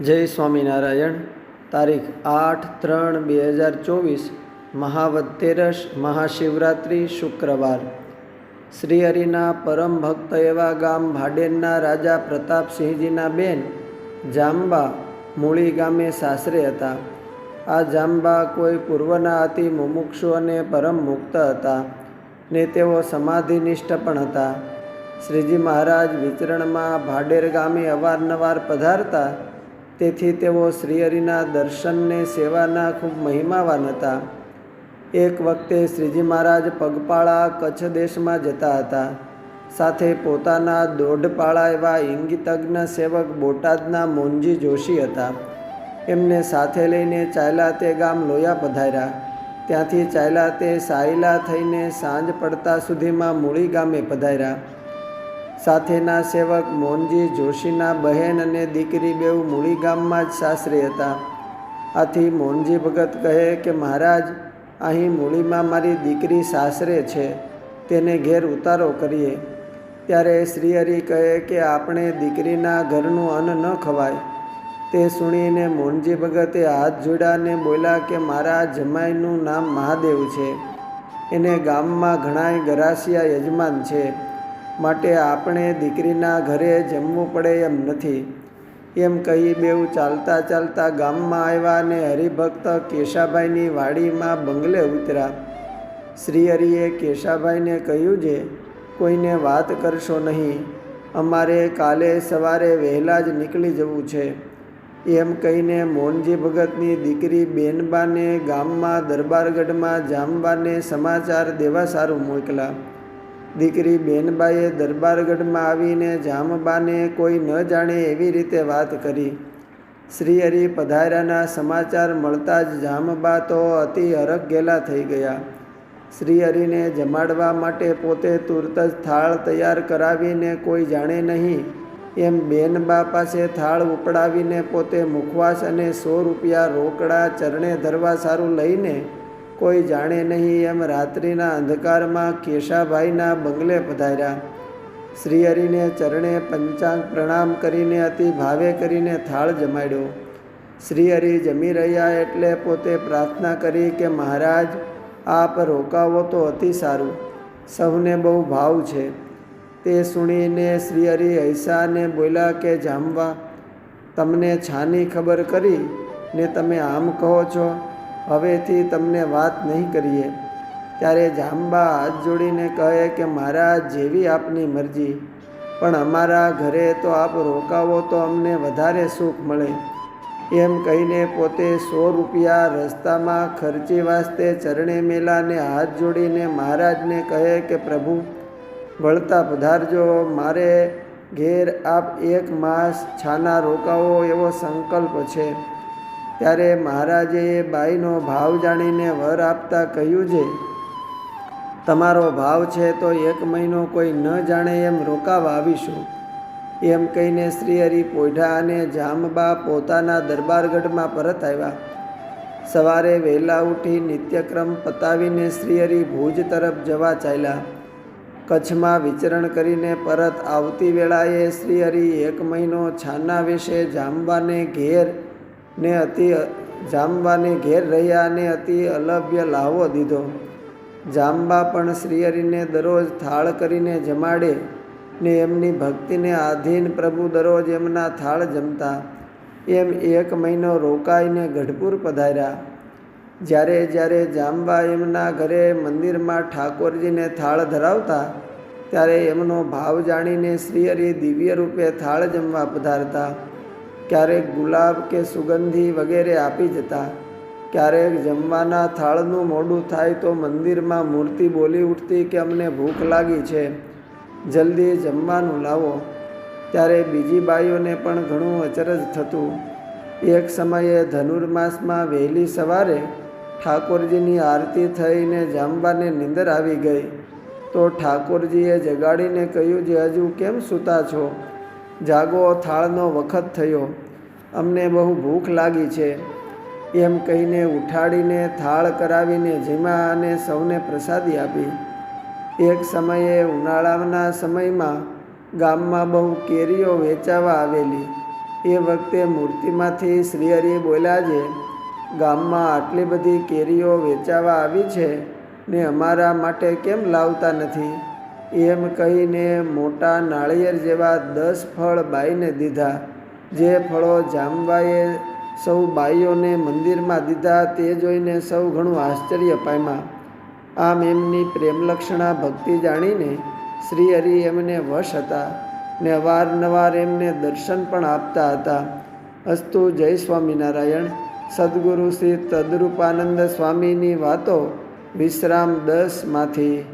જય સ્વામિનારાયણ. તારીખ આઠ ત્રણ બે હજાર ચોવીસ મહાવત તેરસ, મહાશિવરાત્રિ, શુક્રવાર. શ્રીહરિના પરમ ભક્ત એવા ગામ ભાડેરના રાજા પ્રતાપસિંહજીના બેન જાંબા મૂળી ગામે સાસરે હતા. આ જાંબા કોઈ પૂર્વના અતિ મુમુક્ષુ અને પરમ મુક્ત હતા ને તેઓ સમાધિનિષ્ઠ પણ હતા. શ્રીજી મહારાજ વિચરણમાં ભાડેર ગામે અવારનવાર પધારતા તેથી તેઓ શ્રીહરિના દર્શનને સેવાના ખૂબ મહિમાવાન હતા. એક વખતે શ્રીજી મહારાજ પગપાળા કચ્છ દેશમાં જતા હતા. સાથે પોતાના દોઢપાળા એવા ઇંગિતજ્ઞ સેવક બોટાદના મોનજી જોશી હતા. એમને સાથે લઈને ચાલ્યા તે ગામ લોયા પધાર્યા. ત્યાંથી ચાલ્યા તે સાયલા થઈને સાંજ પડતા સુધીમાં મૂળી ગામે પધાર્યા. સાથેના સેવક મોનજી જોશીના બહેન અને દીકરી બેઉ મૂળી ગામમાં જ સાસરે હતા. આથી મોનજી ભગત કહે કે, મહારાજ, અહીં મૂળીમાં મારી દીકરી સાસરે છે. તેને ઘેર ઉતારો કરીએ. ત્યારે શ્રીહરિ કહે કે, આપણે દીકરીના ઘરનું અન્ન ન ખવાય. તે સુણીને મોનજી ભગતે હાથ જોડાને બોલ્યા કે મારા જમાઈનું નામ મહાદેવ છે. એને ગામમાં ઘણાય ગરાસિયા યજમાન છે. માટે આપણે દીકરીના ઘરે જમવું પડે એમ નથી. એમ કહી બેઉ ચાલતા ચાલતા ગામમાં આવ્યા અને હરિભક્ત કેશાભાઈની વાડીમાં બંગલે ઉતર્યા. શ્રીહરિએ કેશાભાઈને કહ્યું છે કોઈને વાત કરશો નહીં. અમારે કાલે સવારે વહેલા જ નીકળી જવું છે. એમ કહીને મોનજી ભગતની દીકરી બેનબાને ગામમાં દરબારગઢમાં જામબાને સમાચાર દેવા સારું મોકલા દીકરી બેનબાએ દરબારગઢમાં આવીને જામબાને કોઈ ન જાણે એવી રીતે વાત કરી. શ્રીહરિ પધાર્યાના સમાચાર મળતા જ જામબા તો અતિ હરખ ગેલા થઈ ગયા. શ્રીહરિને જમાડવા માટે પોતે તુરત જ થાળ તૈયાર કરાવીને કોઈ જાણે નહીં. એમ બેનબા પાસે થાળ ઉપડાવીને પોતે મુખવાસ અને સો રૂપિયા રોકડા ચરણે ધરવા સારું લઈને કોઈ જાણે નહીં એમ રાત્રિના અંધકારમાં કેશાભાઈના બંગલે પધાર્યા. શ્રીહરિને ચરણે પંચાંગ પ્રણામ કરીને અતિ ભાવે કરીને થાળ જમાડ્યો. શ્રીહરિ જમી રહ્યા એટલે પોતે પ્રાર્થના કરી કે મહારાજ, આપ રોકાવો તો અતિ સારું. સૌને બહુ ભાવ છે. તે સુણીને શ્રીહરિ હૈસાને બોલ્યા કે, જામવા, તમને છાની ખબર કરી ને તમે આમ કહો છો? હવેથી તમને વાત નહીં કરીએ. ત્યારે જાંબા હાથ જોડીને કહે કે મારા જેવી આપની મરજી. પણ અમારા ઘરે તો આપ રોકાવો તો અમને વધારે સુખ મળે. એમ કહીને પોતે સો રૂપિયા રસ્તામાં ખર્ચી વાસ્તે ચરણે મેલાને હાથ જોડીને મહારાજને કહે કે, પ્રભુ, વળતા પધારજો. મારે ઘેર આપ એક માસ છાના રોકાવો એવો સંકલ્પ છે. ત્યારે મહારાજે એ બાઈનો ભાવ જાણીને વર આપતા કહ્યું છે, તમારો ભાવ છે તો એક મહિનો કોઈ ન જાણે એમ રોકાવા આવીશું. એમ કહીને શ્રીહરિ પોઢા અને જામબા પોતાના દરબારગઢમાં પરત આવ્યા. સવારે વહેલા ઉઠી નિત્યક્રમ પતાવીને શ્રીહરિ ભુજ તરફ જવા ચાલ્યા. કચ્છમાં વિચરણ કરીને પરત આવતી વેળાએ શ્રીહરિ એક મહિનો છાના વિશે જામબાને ઘેર ને અતિ જામવાને ઘેર રહ્યા અને અતિ અલભ્ય લાવો દીધો. જાંબા પણ શ્રીહરિને દરરોજ થાળ કરીને જમાડે ને એમની ભક્તિને આધીન પ્રભુ દરરોજ એમના થાળ જમતા. એમ એક મહિનો રોકાઈને ગઢપુર પધાર્યા. જ્યારે જ્યારે જાંબા એમના ઘરે મંદિરમાં ઠાકોરજીને થાળ ધરાવતા, ત્યારે એમનો ભાવ જાણીને શ્રીહરિ દિવ્ય રૂપે થાળ જમવા પધારતા. ક્યારેક ગુલાબ કે સુગંધી વગેરે આપી જતા, ક્યારેક જમવાના થાળનું મોડું થાય તો મંદિરમાં મૂર્તિ બોલી ઉઠતી કે અમને ભૂખ લાગી છે, જલ્દી જમવાનું લાવો. ત્યારે બીજી બાઈઓને પણ ઘણું અચરજ થતું. એક સમયે ધનુર્માસમાં વહેલી સવારે ઠાકોરજીની આરતી થઈને જામવાને નીંદર આવી ગઈ. તો ઠાકોરજીએ જગાડીને કહ્યું, જે હજુ કેમ સૂતા છો? જાગો, થાળનો વખત થયો. અમને બહુ ભૂખ લાગી છે. એમ કહીને ઉઠાડીને થાળ કરાવીને જેમાં અને સૌને પ્રસાદી આપી. એક સમયે ઉનાળાના સમયમાં ગામમાં બહુ કેરીઓ વેચાવા આવેલી. એ વખતે મૂર્તિમાંથી શ્રીહરિ બોલ્યા છે, ગામમાં આટલી બધી કેરીઓ વેચાવા આવી છે ને અમારા માટે કેમ લાવતા નથી? એમ કહીને મોટા નાળિયેર જેવા દસ ફળ બાઈને દીધા. જે ફળો જામવાએ સૌ બાઈઓને મંદિરમાં દીધા તે જોઈને સૌ ઘણું આશ્ચર્ય પામ્યા. આમ એમની પ્રેમલક્ષણા ભક્તિ જાણીને શ્રી હરિ એમને વશ હતા ને અવારનવાર એમને દર્શન પણ આપતા હતા. અસ્તુ જય સ્વામિનારાયણ. સદગુરુ શ્રી તદરૂપાનંદ સ્વામીની વાતો વિશ્રામ દસમાંથી